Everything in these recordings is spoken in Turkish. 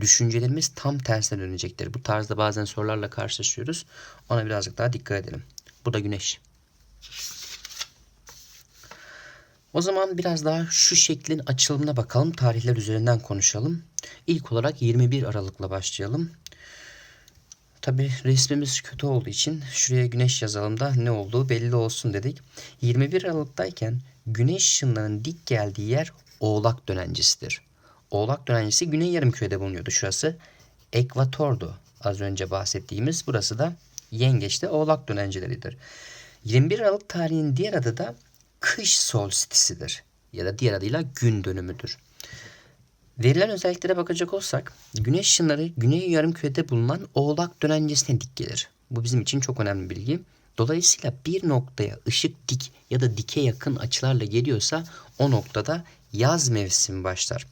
düşüncelerimiz tam tersine dönecektir. Bu tarzda bazen sorularla karşılaşıyoruz. Ona birazcık daha dikkat edelim. Bu da güneş. O zaman biraz daha şu şeklin açılımına bakalım. Tarihler üzerinden konuşalım. İlk olarak 21 Aralık'la başlayalım. Tabi resmimiz kötü olduğu için şuraya güneş yazalım da ne olduğu belli olsun dedik. 21 Aralık'tayken güneş ışınlarının dik geldiği yer Oğlak dönencesidir. Oğlak dönencesi Güney Yarımküre'de bulunuyordu şurası. Ekvatordu az önce bahsettiğimiz. Burası da Yengeç'te Oğlak dönenceleridir. 21 Aralık tarihinin diğer adı da kış solstisidir ya da diğer adıyla gün dönümüdür. Verilen özelliklere bakacak olsak güneş ışınları güney yarımkürede bulunan oğlak dönencesine dik gelir. Bu bizim için çok önemli bir bilgi. Dolayısıyla bir noktaya ışık dik ya da dike yakın açılarla geliyorsa o noktada yaz mevsimi başlar.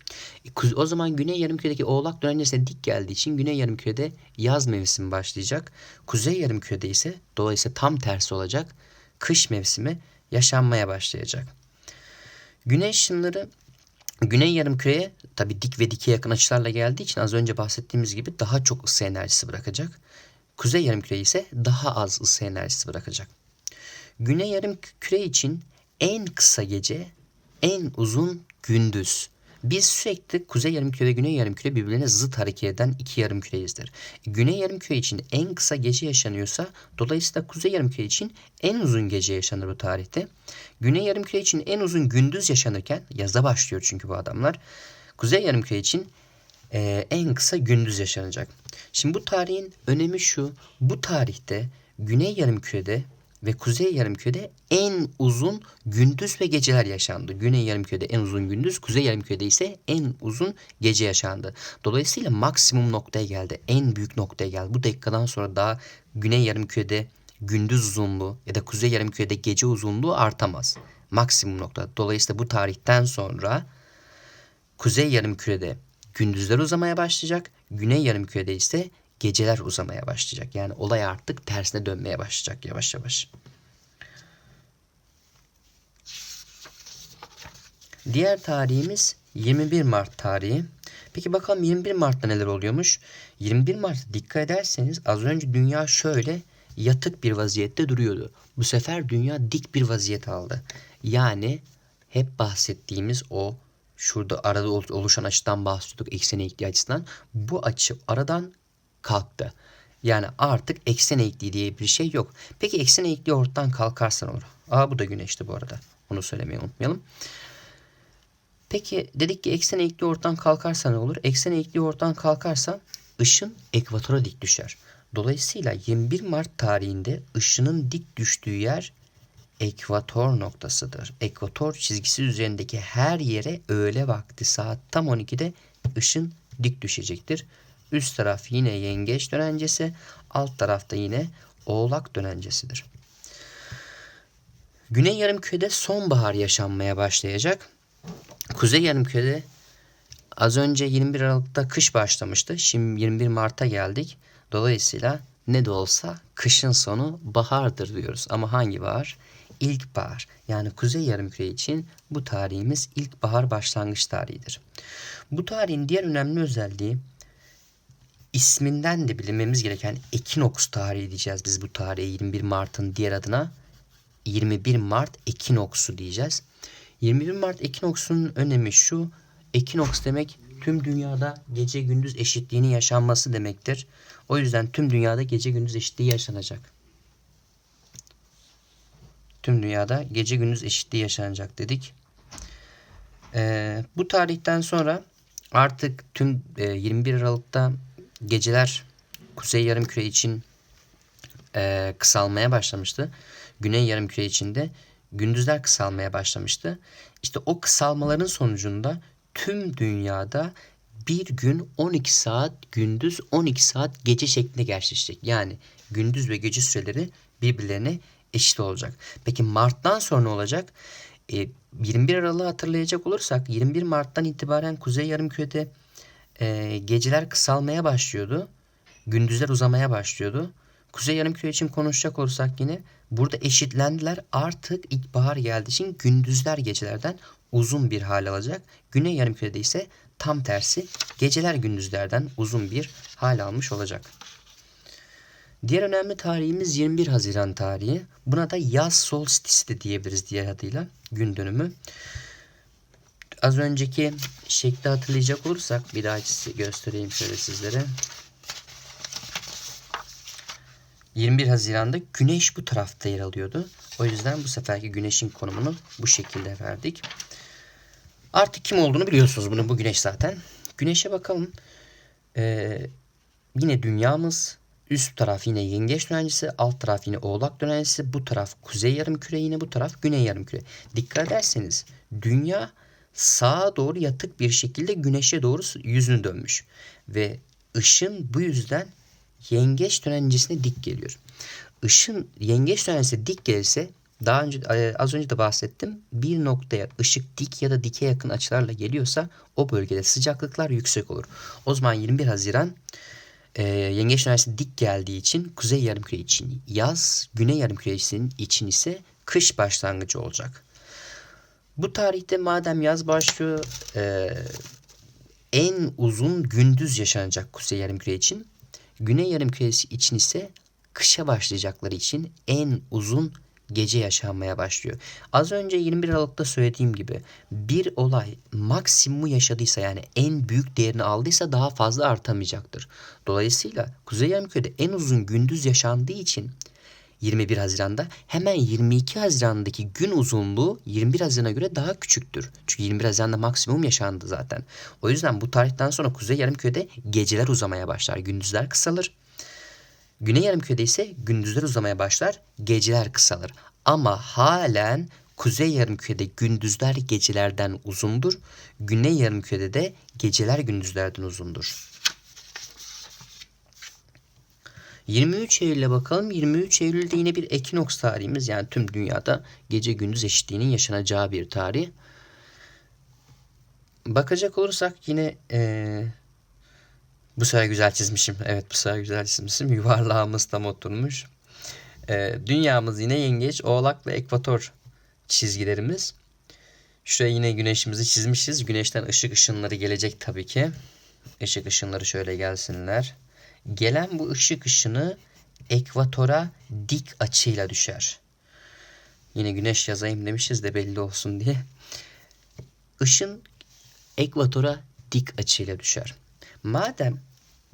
E, o zaman güney yarımküredeki oğlak dönencesine dik geldiği için güney yarımkürede yaz mevsimi başlayacak. Kuzey yarımkürede ise dolayısıyla tam tersi olacak. Kış mevsimi yaşanmaya başlayacak. Güneş ışınları Güney yarımküreye tabi dik ve dike yakın açılarla geldiği için az önce bahsettiğimiz gibi daha çok ısı enerjisi bırakacak. Kuzey yarımküre ise daha az ısı enerjisi bırakacak. Güney yarımküre için en kısa gece, en uzun gündüz. Biz sürekli kuzey yarımküre ve güney yarımküre birbirlerine zıt hareket eden iki yarımküreyizdir. Güney yarımküre için en kısa gece yaşanıyorsa dolayısıyla kuzey yarımküre için en uzun gece yaşanır bu tarihte. Güney yarımküre için en uzun gündüz yaşanırken yazda başlıyor çünkü bu adamlar. Kuzey yarımküre için e, en kısa gündüz yaşanacak. Şimdi bu tarihin önemi şu. Bu tarihte Güney yarımkürede ve Kuzey Yarımküre'de en uzun gündüz ve geceler yaşandı. Güney Yarımküre'de en uzun gündüz, Kuzey Yarımküre'de ise en uzun gece yaşandı. Dolayısıyla maksimum noktaya geldi. En büyük noktaya geldi. Bu dakikadan sonra daha Güney Yarımküre'de gündüz uzunluğu ya da Kuzey Yarımküre'de gece uzunluğu artamaz. Maksimum nokta. Dolayısıyla bu tarihten sonra Kuzey Yarımküre'de gündüzler uzamaya başlayacak. Güney Yarımküre'de ise geceler uzamaya başlayacak. Yani olay artık tersine dönmeye başlayacak yavaş yavaş. Diğer tarihimiz 21 Mart tarihi. Peki bakalım 21 Mart'ta neler oluyormuş? 21 Mart'ta dikkat ederseniz az önce dünya şöyle yatık bir vaziyette duruyordu. Bu sefer dünya dik bir vaziyet aldı. Yani hep bahsettiğimiz o şurada arada oluşan açıdan bahsediyorduk eksen eğikliği açısından. Bu açı aradan kalktı. Yani artık eksen eğikliği diye bir şey yok. Peki eksen eğikliği ortadan kalkarsa ne olur? Aa bu da güneşti bu arada. Onu söylemeyi unutmayalım. Peki dedik ki eksen eğikliği ortadan kalkarsa ne olur? Eksen eğikliği ortadan kalkarsa ışın ekvatora dik düşer. Dolayısıyla 21 Mart tarihinde ışının dik düştüğü yer ekvator noktasıdır. Ekvator çizgisi üzerindeki her yere öğle vakti saat tam 12'de ışın dik düşecektir. Üst taraf yine yengeç dönencesi, alt tarafta yine oğlak dönencesidir. Güney yarımkürede sonbahar yaşanmaya başlayacak. Kuzey yarımkürede az önce 21 Aralık'ta kış başlamıştı. Şimdi 21 Mart'a geldik. Dolayısıyla ne de olsa kışın sonu bahardır diyoruz. Ama hangi bahar? İlkbahar. Yani Kuzey Yarımküre için bu tarihimiz ilkbahar başlangıç tarihidir. Bu tarihin diğer önemli özelliği isminden de bilinmemiz gereken ekinoks tarihi diyeceğiz biz bu tarihe 21 Mart'ın diğer adına 21 Mart ekinoksu diyeceğiz. 21 Mart ekinoksunun önemi şu. Ekinoks demek tüm dünyada gece gündüz eşitliğinin yaşanması demektir. O yüzden tüm dünyada gece gündüz eşitliği yaşanacak. Tüm dünyada gece gündüz eşitliği yaşanacak dedik. Ee, bu tarihten sonra artık tüm e, 21 Aralık'ta geceler kuzey yarımküre için e, kısalmaya başlamıştı. Güney yarımküre için de gündüzler kısalmaya başlamıştı. İşte o kısalmaların sonucunda tüm dünyada bir gün 12 saat gündüz 12 saat gece şeklinde gerçekleşecek. Yani gündüz ve gece süreleri birbirlerine eşit olacak. Peki Mart'tan sonra olacak? E, 21 Aralık'ı hatırlayacak olursak 21 Mart'tan itibaren Kuzey Yarımküre'de e, geceler kısalmaya başlıyordu. Gündüzler uzamaya başlıyordu. Kuzey Yarımküre için konuşacak olursak yine burada eşitlendiler. Artık ilkbahar geldiği için gündüzler gecelerden uzun bir hal alacak. Güney Yarımküre'de ise tam tersi geceler gündüzlerden uzun bir hal almış olacak. Diğer önemli tarihimiz 21 Haziran tarihi. Buna da yaz solstisi de diyebiliriz diğer adıyla gün dönümü. Az önceki şekli hatırlayacak olursak bir daha göstereyim şöyle sizlere. 21 Haziran'da güneş bu tarafta yer alıyordu. O yüzden bu seferki güneşin konumunu bu şekilde verdik. Artık kim olduğunu biliyorsunuz bunu bu güneş zaten. Güneşe bakalım. Ee, yine dünyamız. Üst taraf yine yengeç dönencesi. Alt taraf yine oğlak dönencesi. Bu taraf kuzey yarım küre yine bu taraf güney yarım küre. Dikkat ederseniz dünya sağa doğru yatık bir şekilde güneşe doğru yüzünü dönmüş. Ve ışın bu yüzden yengeç dönencisine dik geliyor. Işın yengeç dönencisine dik gelirse daha önce e, az önce de bahsettim. Bir noktaya ışık dik ya da dike yakın açılarla geliyorsa o bölgede sıcaklıklar yüksek olur. O zaman 21 Haziran e, Yengeç Dönersi dik geldiği için kuzey yarımküre için yaz, güney yarımküresinin için ise kış başlangıcı olacak. Bu tarihte madem yaz başlıyor e, en uzun gündüz yaşanacak kuzey yarımküre için. Güney yarımküresi için ise kışa başlayacakları için en uzun gece yaşanmaya başlıyor. Az önce 21 Aralık'ta söylediğim gibi bir olay maksimumu yaşadıysa yani en büyük değerini aldıysa daha fazla artamayacaktır. Dolayısıyla Kuzey Yarımküre'de en uzun gündüz yaşandığı için 21 Haziran'da hemen 22 Haziran'daki gün uzunluğu 21 Haziran'a göre daha küçüktür. Çünkü 21 Haziran'da maksimum yaşandı zaten. O yüzden bu tarihten sonra Kuzey Yarımküre'de geceler uzamaya başlar. Gündüzler kısalır. Güney Yarımküre'de ise gündüzler uzamaya başlar, geceler kısalır. Ama halen Kuzey Yarımküre'de gündüzler gecelerden uzundur. Güney Yarımküre'de de geceler gündüzlerden uzundur. 23 Eylül'e bakalım. 23 Eylül'de yine bir ekinoks tarihimiz. Yani tüm dünyada gece gündüz eşitliğinin yaşanacağı bir tarih. Bakacak olursak yine ee, bu sefer güzel çizmişim. Evet bu sefer güzel çizmişim. Yuvarlağımız tam oturmuş. Ee, dünyamız yine yengeç, oğlak ve ekvator çizgilerimiz. Şuraya yine güneşimizi çizmişiz. Güneşten ışık ışınları gelecek tabii ki. Işık ışınları şöyle gelsinler. Gelen bu ışık ışını ekvatora dik açıyla düşer. Yine güneş yazayım demişiz de belli olsun diye. Işın ekvatora dik açıyla düşer. Madem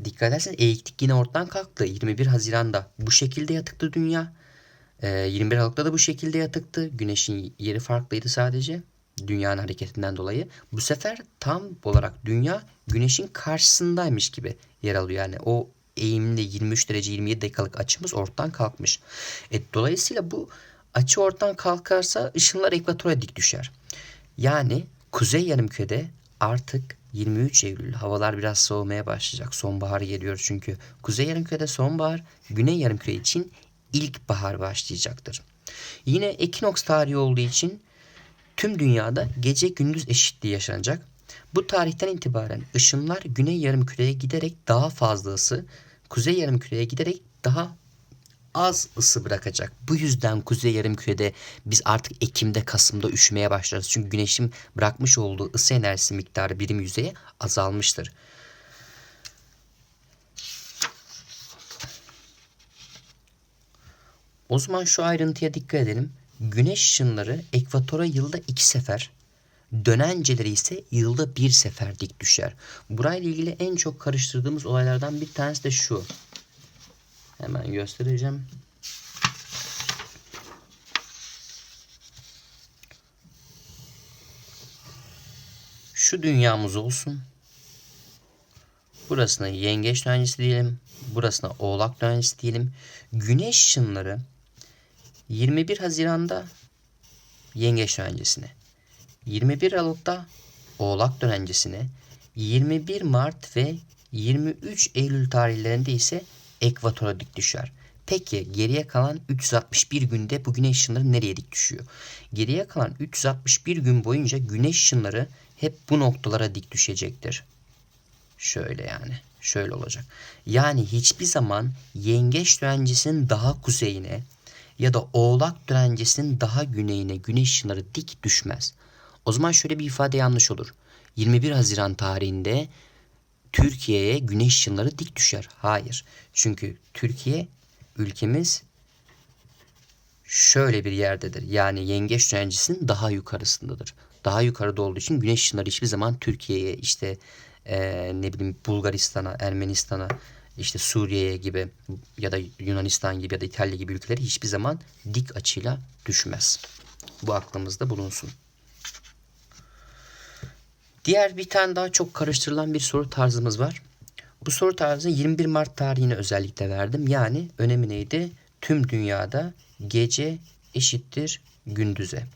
dikkat ederseniz eğiklik yine ortadan kalktı. 21 Haziran'da bu şekilde yatıktı dünya. Ee, 21 Aralık'ta da bu şekilde yatıktı. Güneşin yeri farklıydı sadece. Dünyanın hareketinden dolayı. Bu sefer tam olarak dünya güneşin karşısındaymış gibi yer alıyor. Yani o eğimli 23 derece 27 dakikalık açımız ortadan kalkmış. E, dolayısıyla bu açı ortadan kalkarsa ışınlar ekvatora dik düşer. Yani kuzey yarımkürede artık 23 Eylül havalar biraz soğumaya başlayacak. Sonbahar geliyor çünkü. Kuzey yarımkürede sonbahar, güney yarımküre için ilkbahar başlayacaktır. Yine ekinoks tarihi olduğu için tüm dünyada gece gündüz eşitliği yaşanacak. Bu tarihten itibaren ışınlar güney yarımküreye giderek daha fazla ısı, kuzey yarımküreye giderek daha az ısı bırakacak. Bu yüzden kuzey yarımkürede biz artık Ekim'de Kasım'da üşümeye başlarız. Çünkü güneşin bırakmış olduğu ısı enerjisi miktarı birim yüzeye azalmıştır. O zaman şu ayrıntıya dikkat edelim. Güneş ışınları ekvatora yılda iki sefer, dönenceleri ise yılda bir sefer dik düşer. Burayla ilgili en çok karıştırdığımız olaylardan bir tanesi de şu. Hemen göstereceğim. Şu dünyamız olsun. Burasına yengeç dönencesi diyelim. Burasına oğlak dönencesi diyelim. Güneş ışınları 21 Haziran'da yengeç dönencesine. 21 Aralık'ta oğlak dönencesine. 21 Mart ve 23 Eylül tarihlerinde ise ekvatora dik düşer. Peki geriye kalan 361 günde bu güneş ışınları nereye dik düşüyor? Geriye kalan 361 gün boyunca güneş ışınları hep bu noktalara dik düşecektir. Şöyle yani. Şöyle olacak. Yani hiçbir zaman yengeç dönencesinin daha kuzeyine ya da oğlak dönencesinin daha güneyine güneş ışınları dik düşmez. O zaman şöyle bir ifade yanlış olur. 21 Haziran tarihinde Türkiye'ye güneş ışınları dik düşer. Hayır. Çünkü Türkiye ülkemiz şöyle bir yerdedir. Yani yengeç dönencesinin daha yukarısındadır. Daha yukarıda olduğu için güneş ışınları hiçbir zaman Türkiye'ye işte eee, ne bileyim Bulgaristan'a, Ermenistan'a, işte Suriye'ye gibi ya da Yunanistan gibi ya da İtalya gibi ülkeleri hiçbir zaman dik açıyla düşmez. Bu aklımızda bulunsun. Diğer bir tane daha çok karıştırılan bir soru tarzımız var. Bu soru tarzı 21 Mart tarihine özellikle verdim. Yani önemi neydi? Tüm dünyada gece eşittir gündüze.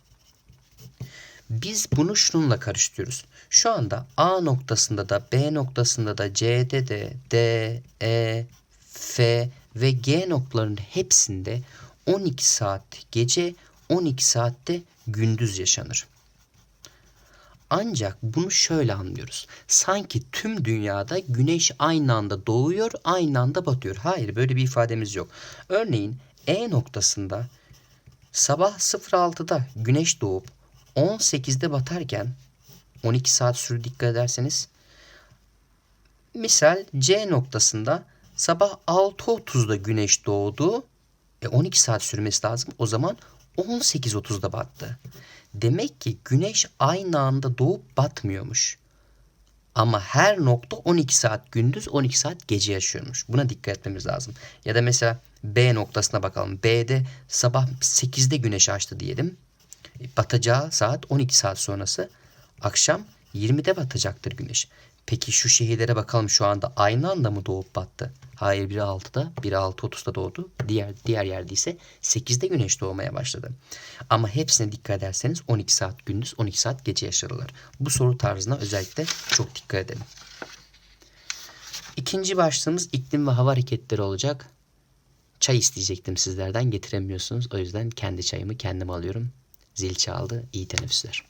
Biz bunu şununla karıştırıyoruz. Şu anda A noktasında da B noktasında da C'de de D, E, F ve G noktalarının hepsinde 12 saat gece 12 saatte gündüz yaşanır. Ancak bunu şöyle anlıyoruz. Sanki tüm dünyada güneş aynı anda doğuyor, aynı anda batıyor. Hayır, böyle bir ifademiz yok. Örneğin E noktasında sabah 06'da güneş doğup 18'de batarken 12 saat süre dikkat ederseniz misal C noktasında sabah 6.30'da güneş doğdu. E 12 saat sürmesi lazım. O zaman 18.30'da battı. Demek ki güneş aynı anda doğup batmıyormuş. Ama her nokta 12 saat gündüz 12 saat gece yaşıyormuş. Buna dikkat etmemiz lazım. Ya da mesela B noktasına bakalım. B'de sabah 8'de güneş açtı diyelim. E, Batacağı saat 12 saat sonrası. Akşam 20'de batacaktır güneş. Peki şu şehirlere bakalım şu anda aynı anda mı doğup battı? Hayır biri 6'da, biri 6.30'da doğdu. Diğer diğer yerde ise 8'de güneş doğmaya başladı. Ama hepsine dikkat ederseniz 12 saat gündüz, 12 saat gece yaşarlar. Bu soru tarzına özellikle çok dikkat edelim. İkinci başlığımız iklim ve hava hareketleri olacak. Çay isteyecektim sizlerden getiremiyorsunuz. O yüzden kendi çayımı kendim alıyorum. Zil çaldı. İyi teneffüsler.